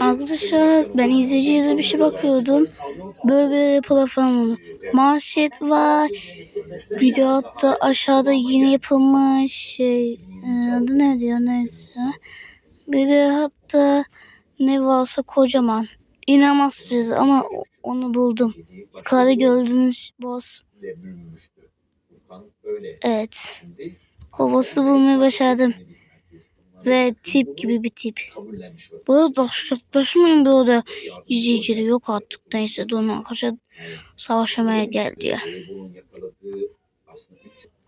Arkadaşlar ben izleyiciye de bir şey bakıyordum. Böyle böyle yapılan oldu. Manşet var. Bir de hatta aşağıda yeni yapılmış şey. e, Adı ne diyor neyse. Bir de hatta ne varsa kocaman. İnanmazsınız ama onu buldum. Yukarıda gördüğünüz boss. Evet. Boss'u bulmayı başardım. Ve tip gibi bir tip. Bu arada taşımayın böyle izleyicileri yok artık. Neyse de onun arkadaşlar savaşmaya geldi ya.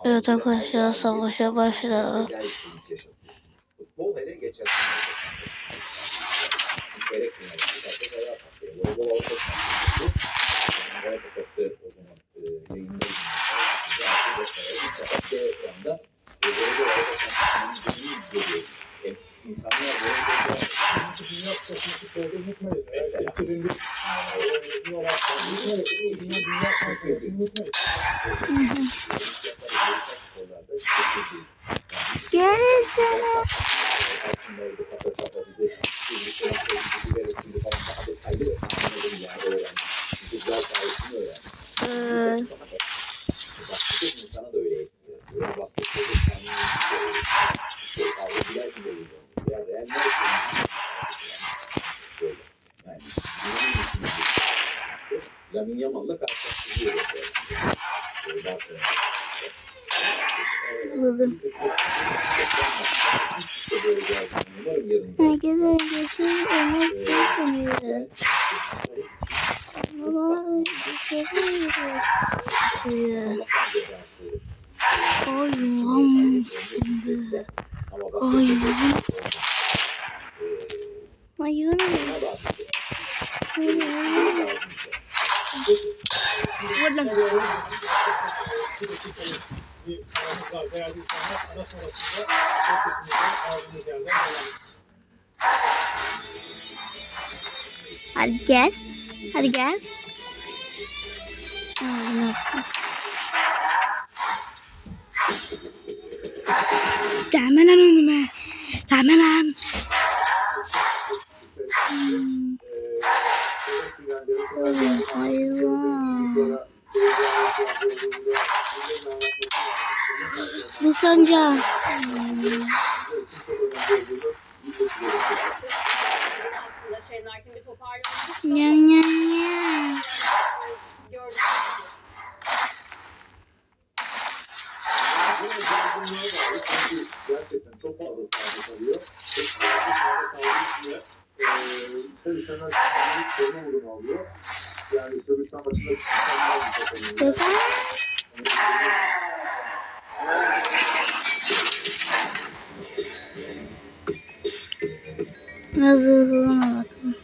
Evet arkadaşlar savaşa başladı. Dünyanın ülkesi. Lamine Yamal'la karşılaştırılıyor. Buldum. Herkese geçmiş olmaz tanıyor. Ama cezası. Ay be. Ama Ay basketbolda Hadi gel. Hadi gel. Ne? Gelme lan önüme. Gelme lan. Hmm. Hayvan. Bu sanca. Hmm. nya nya. gördük. Gerçekten çok fazla sağlık alıyor. Eee, ister istemez koruma alıyor. Yani Sırbistan maçında mükemmel bir. Güzel. Bakın.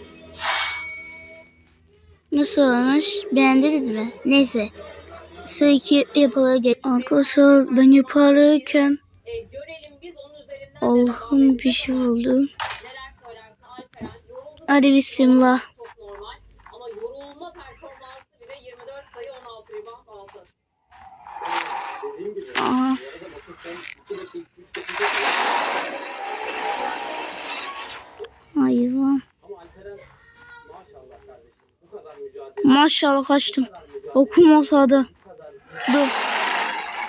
Nasıl olmuş? Beğendiniz mi? Neyse. Sıra iki yapılara geç. Arkadaşlar ben yaparken E, Allah'ım bir şey oldu. Dediğim gibi. Aa. Bu arada maçın son 2 dakika 3 dakika Hayvan. Maşallah kaçtım. Okumasa da. Dur.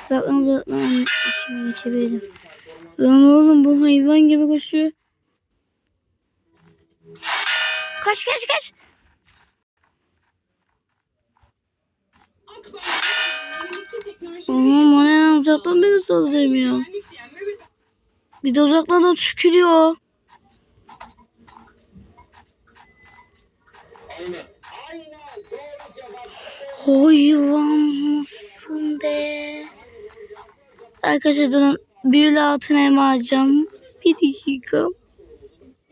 Zaten zaten içine geçebilirim. Lan oğlum bu hayvan gibi koşuyor. Kaç kaç kaç. Aman bana ne uzaktan beni saldırmıyor. Bir de uzaktan tükürüyor. Hayvan mısın be? Arkadaşlar durun. Büyülü altın elma alacağım. Bir dakika.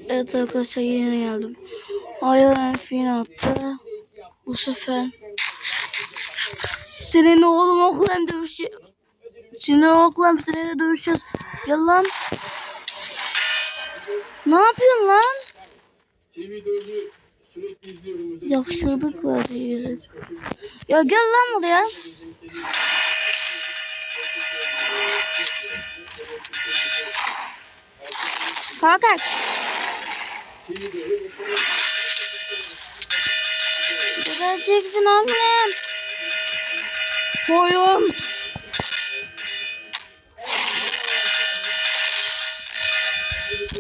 Evet arkadaşlar yine geldim. Hayvan harfini attı. Bu sefer. Seninle oğlum okulum dövüşü. Seninle okulum seninle dövüşeceğiz. Gel lan. Ne yapıyorsun lan? TV4'ü sürekli izliyorum. Özellikle Yavşadık var diyecek. Ya gel lan buraya. Kalk kalk. Geleceksin annem. Koyun.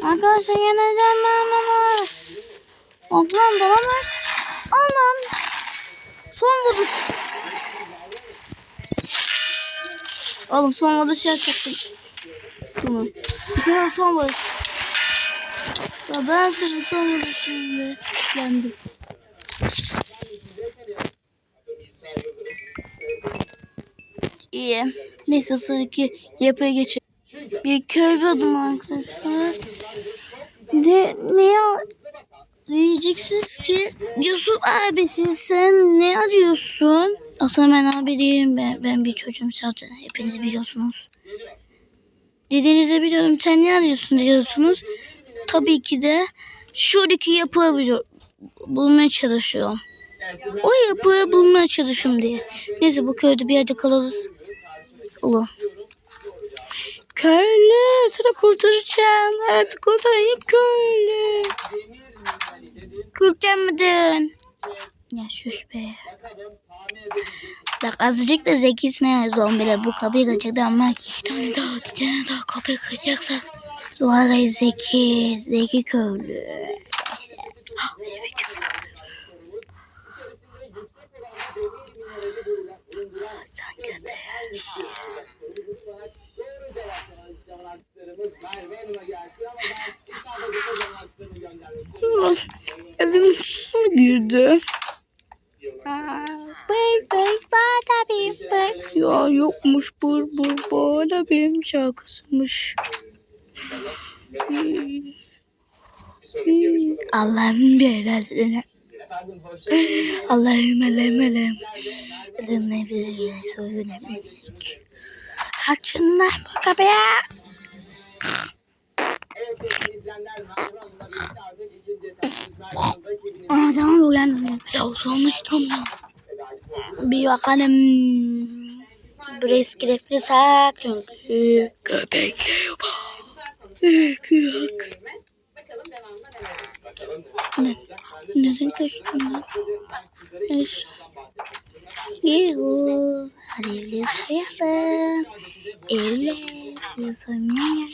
Arkadaşlar yeneceğim ben bunu. Ablam bana bak. Anam. Son vuruş. Oğlum son vuruş yapacaktım. Tamam. Bu sefer son vuruş. Ya ben senin son vuruşunu beğendim. İyi. Neyse sonraki yapıya geçelim. Bir köy buldum arkadaşlar. Ne, ne ya? Diyeceksiniz ki Yusuf abi siz sen ne arıyorsun? Aslında ben abi değilim ben, ben bir çocuğum zaten hepiniz biliyorsunuz. Dediğinizi biliyorum sen ne arıyorsun diyorsunuz. Tabii ki de şuradaki yapıyı biliyorum. Bulmaya çalışıyorum. O yapıyı bulmaya çalışıyorum diye. Neyse bu köyde bir yerde kalırız. Ulan. Köylü seni kurtaracağım. Evet kurtarayım köylü. Kurtaramadın. Ya şuş be. Bak azıcık da zekisin ha zombiler bu kapıyı kıracaktı ama iki tane daha iki tane daha kapıyı kıracaksa. Vallahi zeki, zeki köylü. Neyse. Ah, evet, köylü. Ah, Sanki de. Evim su girdi. Ya yokmuş bur bur bana benim şarkısıymış. Allah'ım belasını. Allah'ım Allah'ım Allah'ım. Allah'ım ne bileyim söylenememek. Açın lan bu kapıyı. Aa tamam uyandım. Ya olmuştum ya. Bir bakalım. Burası kilitli saklı. Köpekli Bakalım devamında ne Ne? Neden kaçtın lan? Neyse. Yuhu. Hadi evli soyalım. Evli. Sizi soymaya.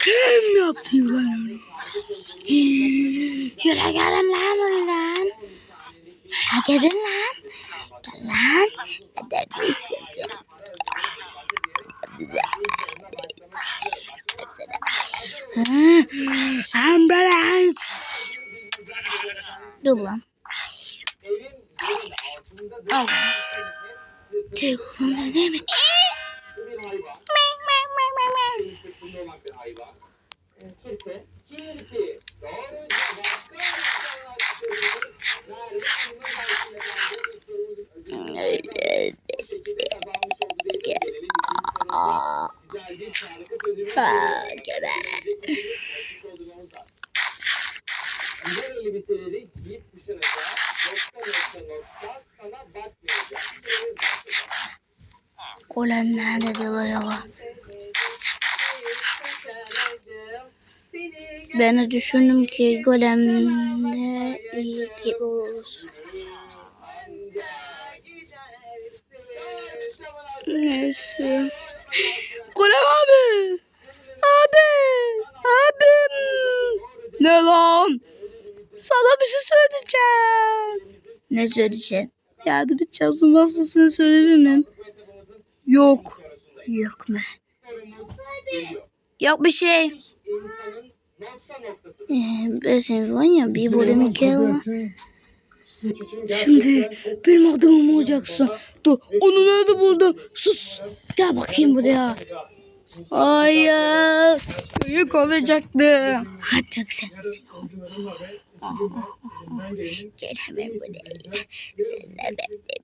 Kim yaptı lan onu? Yürü gelin lan buradan. Yürü gelin lan. Gel lan. Hadi bir sürü. Ambulance. Dur lan. Al. Şey kullandı değil mi? Mek mek mek mek mek. Golem nerede acaba? Ben de düşündüm ki golemle iyi ki olur. Neyse. Golem abi. Abi. Abim. Ne lan? Sana bir şey söyleyeceğim. Ne söyleyeceksin? Yardım edeceğiz. Vasfısını söylemem. Yok. Yok mu? Yok bir şey. Ee, ben senin var ya bir bodem gel. Şimdi benim adamım olacaksın. Dur onu nerede buldum? Sus. Gel bakayım buraya. Hayır. Büyük olacaktım. Hadi sen. Gel hemen buraya. Senle ben de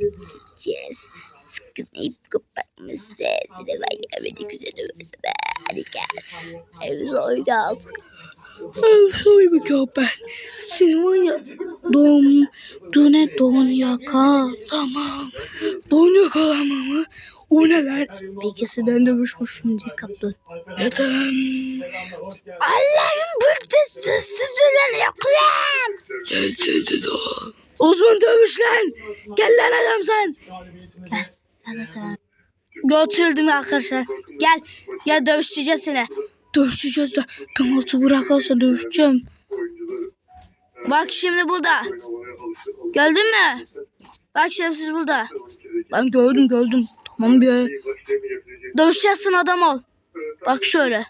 birlikteyiz. Sıkınayıp kapatmışsın. Seni ben yemedik üzere. Hadi gel. Ev soyacağız. Soy bakalım ben. Seni var ya don, döne don yaka. Tamam. Don yakalama mı? O ne lan? Bilgisi ben dövüşmüşüm dikkatli ol. Neden? Allah'ım bıktı sessiz ölen yok lan. Osman dövüş lan. Gel lan adam sen. Gel. Hadi sen. Götürdüm arkadaşlar. Gel. Ya dövüşeceğiz seni. Dövüşeceğiz de. Ben orta bırakarsa dövüşeceğim. Bak şimdi burada. Gördün mü? Bak şerefsiz burada. Ben gördüm gördüm. Tamam bir. Dövüşeceksin adam ol. Bak şöyle.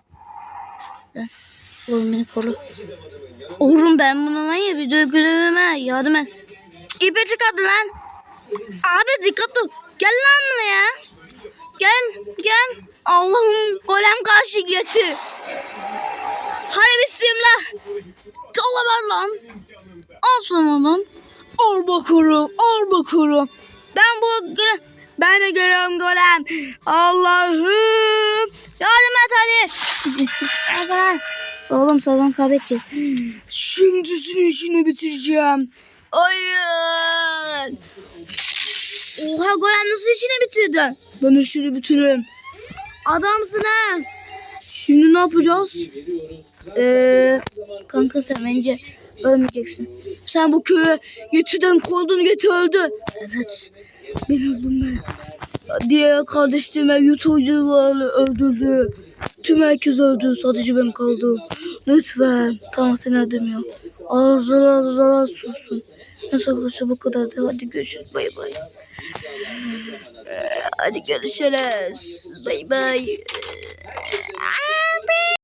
Oğlum beni koru. Oğlum ben bunu var ya bir dövgülüğüme yardım et. İpe çıkardı lan. Abi dikkat ol. Gel lan buraya. Gel gel. Allah'ım golem karşı geçi. Hadi bismillah. Yola ver lan. Al sana lan. Al bakalım. Al bakalım. Ben bu ben de görüyorum golem. Allah'ım. Yardım et hadi. Al sana. Oğlum sağdan kaybedeceğiz. Şimdi senin işini bitireceğim. Hayır. Oha golem nasıl işini bitirdin? Ben işini bitiririm. Adamsın ha. Şimdi ne yapacağız? Ee, kanka sen bence ölmeyeceksin. Sen bu köyü Yeti'den kovdun Yeti öldü. Evet. Ben öldüm ben. Diğer kardeşlerime YouTube'cu öldürdü. Tüm herkes öldü. Sadece ben kaldım. Lütfen. Tamam seni öldürmüyorum. Ağzına ağzına sussun. Nasıl arkadaşlar bu kadar da. Hadi görüşürüz. Bay bay. Hadi görüşürüz. Bay bay.